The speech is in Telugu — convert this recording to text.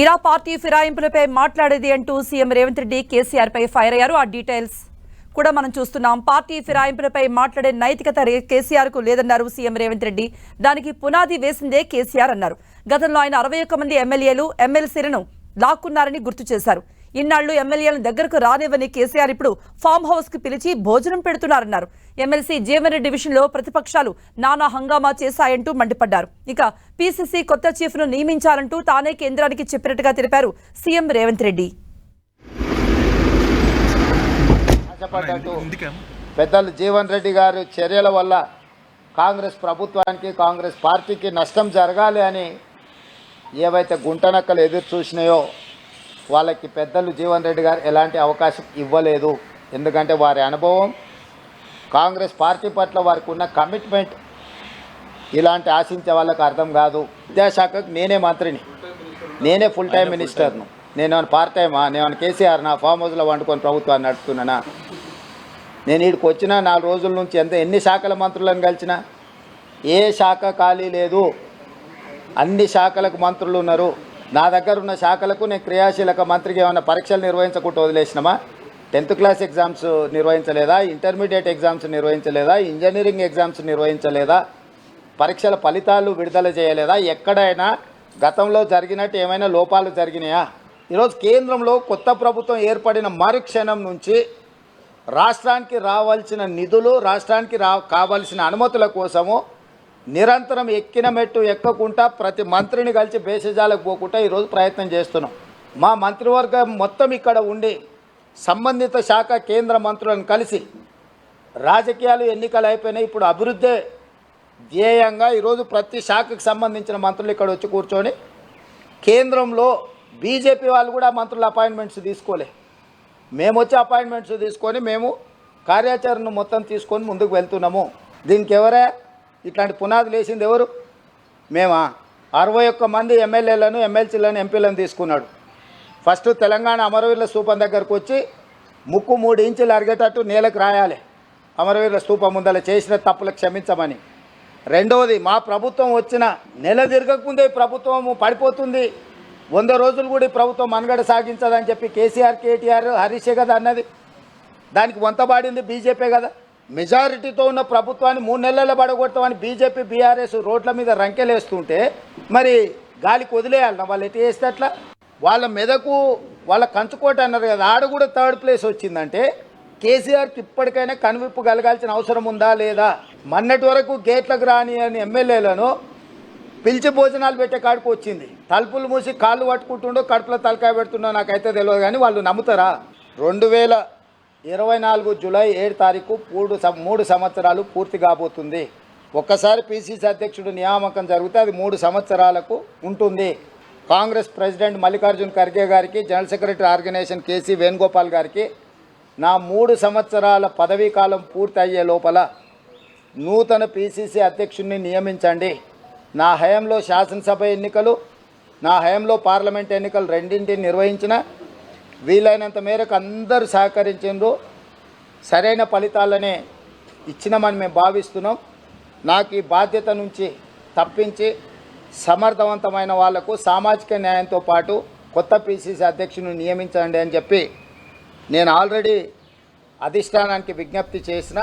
ఇరా పార్టీ ఫిరాయింపులపై మాట్లాడేది అంటూ సీఎం రేవంత్ రెడ్డి కేసీఆర్ పై ఫైర్ అయ్యారు. ఆ డీటెయిల్స్ కూడా మనం చూస్తున్నాం. పార్టీ ఫిరాయింపులపై మాట్లాడే నైతికత కేసీఆర్కు లేదన్నారు సీఎం రేవంత్ రెడ్డి. దానికి పునాది వేసిందే కేసీఆర్ అన్నారు. గతంలో ఆయన అరవై ఒక్క మంది ఎమ్మెల్యేలు ఎమ్మెల్సీలను లాక్కున్నారని గుర్తు చేశారు. ఇన్నాళ్ళు ఎమ్మెల్యేలను దగ్గరకు రానివ్వని కేసీఆర్ ఇప్పుడు ఫామ్ హౌస్కి పిలిచి భోజనం పెడుతున్నారన్నారు. ఎమ్మెల్సీ జీవన్ రెడ్డి విషయంలో ప్రతిపక్షాలు నానా హంగామా చేశాయంటూ మండిపడ్డారు. ఇక పీసీసీ కొత్త చీఫ్ను నియమించాలంటూ తానే కేంద్రానికి చెప్పినట్టుగా తెలిపారు సీఎం రేవంత్ రెడ్డి. పెద్దలు జీవన్ రెడ్డి గారి చర్యల వల్ల కాంగ్రెస్ ప్రభుత్వానికి కాంగ్రెస్ పార్టీకి నష్టం జరగాలి అని ఏవైతే గుంటనక్కలు ఎదురు చూసినాయో వాళ్ళకి పెద్దలు జీవన్ రెడ్డి గారు ఎలాంటి అవకాశం ఇవ్వలేదు. ఎందుకంటే వారి అనుభవం కాంగ్రెస్ పార్టీ పట్ల వారికి ఉన్న కమిట్మెంట్ ఇలాంటి ఆశించే వాళ్ళకు అర్థం కాదు. విద్యాశాఖకు నేనే మంత్రిని. నేనే ఫుల్ టైం మినిస్టర్ను నేను పార్ట్ టైమా నేను కేసీఆర్ నా ఫామ్ హౌస్లో వండుకొని ప్రభుత్వాన్ని నడుపుతున్నానా? నేను ఇక్కడికి వచ్చిన నాలుగు రోజుల నుంచి ఎంత ఎన్ని శాఖల మంత్రులను కలిసిన ఏ శాఖ ఖాళీ లేదు. అన్ని శాఖలకు మంత్రులు ఉన్నారు. నా దగ్గర ఉన్న శాఖలకు నేను క్రియాశీలక మంత్రికి ఏమైనా పరీక్షలు నిర్వహించకుండా వదిలేసినామా? టెన్త్ క్లాస్ ఎగ్జామ్స్ నిర్వహించలేదా? ఇంటర్మీడియట్ ఎగ్జామ్స్ నిర్వహించలేదా? ఇంజనీరింగ్ ఎగ్జామ్స్ నిర్వహించలేదా? పరీక్షల ఫలితాలు విడుదల చేయలేదా? ఎక్కడైనా గతంలో జరిగినట్టు ఏమైనా లోపాలు జరిగినాయా? ఈరోజు కేంద్రంలో కొత్త ప్రభుత్వం ఏర్పడిన మరుక్షణం నుంచి రాష్ట్రానికి రావాల్సిన నిధులు రాష్ట్రానికి రా కావాల్సిన అనుమతుల కోసము నిరంతరం ఎక్కిన మెట్టు ఎక్కకుండా ప్రతి మంత్రిని కలిసి భేషజాలకు పోకుండా ఈరోజు ప్రయత్నం చేస్తున్నాం. మా మంత్రివర్గం మొత్తం ఇక్కడ ఉండి సంబంధిత శాఖ కేంద్ర మంత్రులను కలిసి రాజకీయాలు ఎన్నికలు అయిపోయినాయి. ఇప్పుడు అభివృద్ధి ధ్యేయంగా ఈరోజు ప్రతి శాఖకు సంబంధించిన మంత్రులు ఇక్కడ వచ్చి కూర్చొని కేంద్రంలో బీజేపీ వాళ్ళు కూడా మంత్రుల అపాయింట్మెంట్స్ తీసుకోలే. మేము వచ్చి అపాయింట్మెంట్స్ తీసుకొని మేము కార్యాచరణ మొత్తం తీసుకొని ముందుకు వెళ్తున్నాము. దీనికి ఎవరే ఇట్లాంటి పునాదులు వేసింది ఎవరు? మేమా. అరవై ఒక్క మంది ఎమ్మెల్యేలను ఎమ్మెల్సీలను ఎంపీలను తీసుకున్నాడు. ఫస్ట్ తెలంగాణ అమరవీరుల స్థూపం దగ్గరకు వచ్చి ముక్కు మూడు ఇంచులు అరిగేటట్టు నేలకు రాయాలి. అమరవీరుల స్థూపం ముందల చేసిన తప్పులు క్షమించమని. రెండవది మా ప్రభుత్వం వచ్చిన నెల తిరగకముందే ప్రభుత్వం పడిపోతుంది. వంద రోజులు కూడా ఈ ప్రభుత్వం మనుగడ సాగించదని చెప్పి కేసీఆర్ కేటీఆర్ హరీషే కదా అన్నది. దానికి వంతబాడింది బీజేపీ కదా. మెజారిటీతో ఉన్న ప్రభుత్వాన్ని మూడు నెలల్లో పడగొడతామని బీజేపీ బీఆర్ఎస్ రోడ్ల మీద రంకెలేస్తుంటే మరి గాలికి వదిలేయాలన్న వాళ్ళు ఎట్లా చేస్తే అట్లా వాళ్ళ మెదకు వాళ్ళ కంచుకోట అన్నారు కదా ఆడ కూడా థర్డ్ ప్లేస్ వచ్చిందంటే కేసీఆర్కి ఇప్పటికైనా కనువిప్పు కలగాల్సిన అవసరం ఉందా లేదా? మొన్నటి వరకు గేట్లకు రాని అని ఎమ్మెల్యేలను పిలిచి భోజనాలు పెట్టే కాడికి వచ్చింది. తలుపులు మూసి కాళ్ళు పట్టుకుంటుండో కడుపులో తలకాయ పెడుతుండో నాకైతే తెలియదు కానీ వాళ్ళు నమ్ముతారా? రెండు వేల ఇరవై నాలుగు జూలై ఏడు తారీఖు మూడు మూడు సంవత్సరాలు పూర్తి కాబోతుంది. ఒక్కసారి పిసిసి అధ్యక్షుడు నియామకం జరిగితే అది మూడు సంవత్సరాలకు ఉంటుంది. కాంగ్రెస్ ప్రెసిడెంట్ మల్లికార్జున్ ఖర్గే గారికి general secretary organisation KC Venugopal గారికి నా మూడు సంవత్సరాల పదవీ కాలం పూర్తి అయ్యే లోపల నూతన పిసిసి అధ్యక్షుడిని నియమించండి. నా హయాంలో శాసనసభ ఎన్నికలు నా హయాంలో పార్లమెంట్ ఎన్నికలు రెండింటిని నిర్వహించిన వీలైనంత మేరకు అందరూ సహకరించిండ్రు. సరైన ఫలితాలనే ఇచ్చినామని మేము భావిస్తున్నాం. నాకు ఈ బాధ్యత నుంచి తప్పించి సమర్థవంతమైన వాళ్ళకు సామాజిక న్యాయంతో పాటు కొత్త పిసిసి అధ్యక్షుని నియమించండి అని చెప్పి నేను ఆల్రెడీ అధిష్టానానికి విజ్ఞప్తి చేసిన